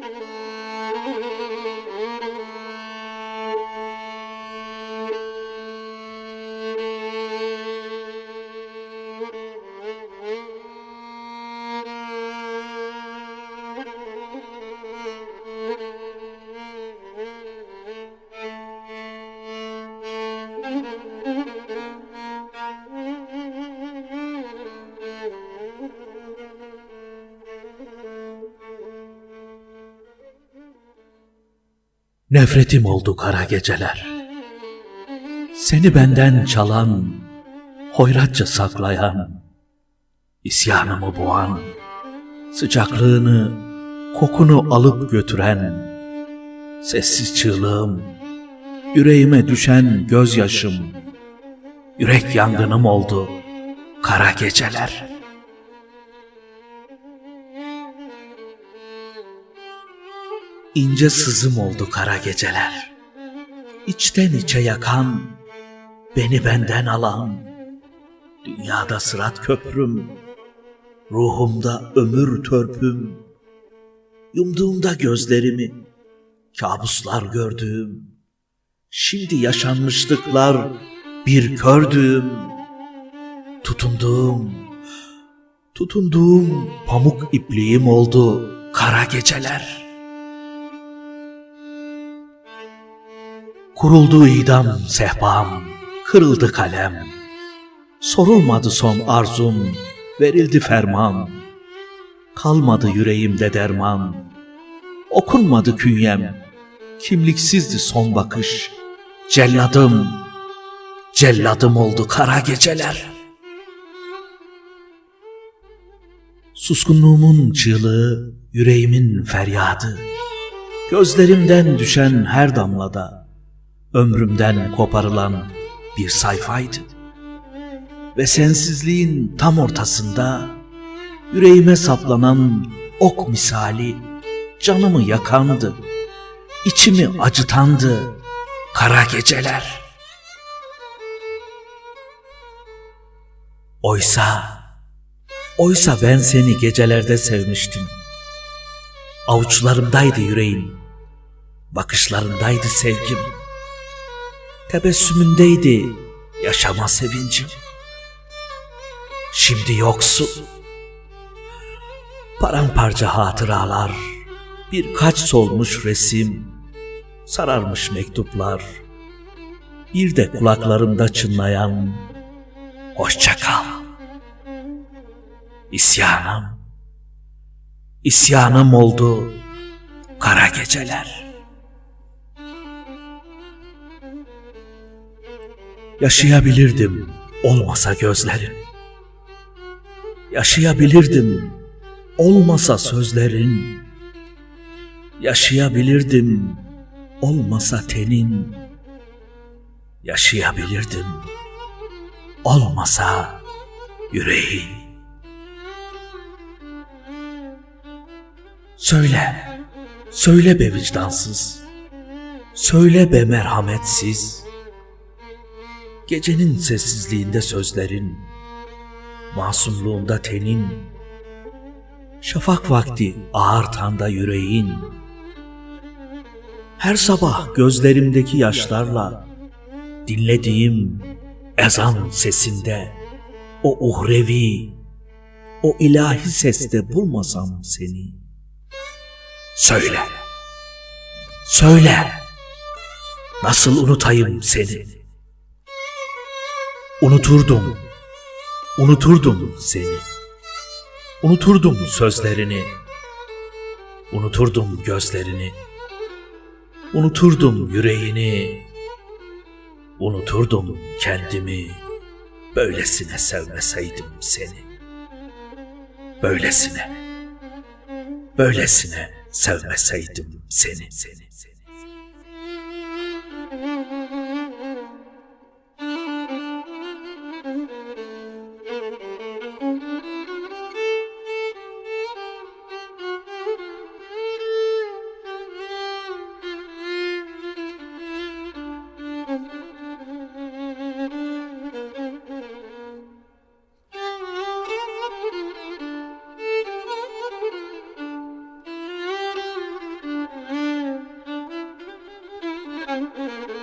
thank you Nefretim oldu kara geceler. Seni benden çalan, hoyratça saklayan, isyanımı boğan, sıcaklığını, kokunu alıp götüren, sessiz çığlığım, yüreğime düşen gözyaşım, yürek yangınım oldu kara geceler. İnce sızım oldu kara geceler. İçten içe yakan, beni benden alan, dünyada sırat köprüm, ruhumda ömür törpüm, yumduğumda gözlerimi, kabuslar gördüğüm, şimdi yaşanmışlıklar bir kördüğüm, tutunduğum, tutunduğum pamuk ipliğim oldu kara geceler.'' Kuruldu idam sehpam, kırıldı kalem. Sorulmadı son arzum, verildi ferman. Kalmadı yüreğimde derman. Okunmadı künyem, kimliksizdi son bakış. Celladım, celladım oldu kara geceler. Suskunluğumun çığlığı, yüreğimin feryadı. Gözlerimden düşen her damlada ömrümden koparılan bir sayfaydı. Ve sensizliğin tam ortasında yüreğime saplanan ok misali canımı yakandı. içimi acıtandı kara geceler. Oysa, oysa ben seni gecelerde sevmiştim. Avuçlarımdaydı yüreğim, bakışlarındaydı sevgim tebessümündeydi yaşama sevincim. Şimdi yoksun. Paramparça hatıralar, birkaç solmuş resim, sararmış mektuplar, bir de kulaklarımda çınlayan hoşça kal. İsyanım, isyanım oldu kara geceler.'' Yaşayabilirdim olmasa gözlerin. Yaşayabilirdim olmasa sözlerin. Yaşayabilirdim olmasa tenin. Yaşayabilirdim olmasa yüreğin. Söyle, söyle be vicdansız. Söyle be merhametsiz. Gecenin sessizliğinde sözlerin, masumluğunda tenin, şafak vakti ağır tanda yüreğin, her sabah gözlerimdeki yaşlarla dinlediğim ezan sesinde o uhrevi, o ilahi seste bulmasam seni. Söyle, söyle, nasıl unutayım seni?'' Unuturdum, unuturdum seni. Unuturdum sözlerini. Unuturdum gözlerini. Unuturdum yüreğini. Unuturdum kendimi. Böylesine sevmeseydim seni. Böylesine. Böylesine sevmeseydim seni. seni, seni. Música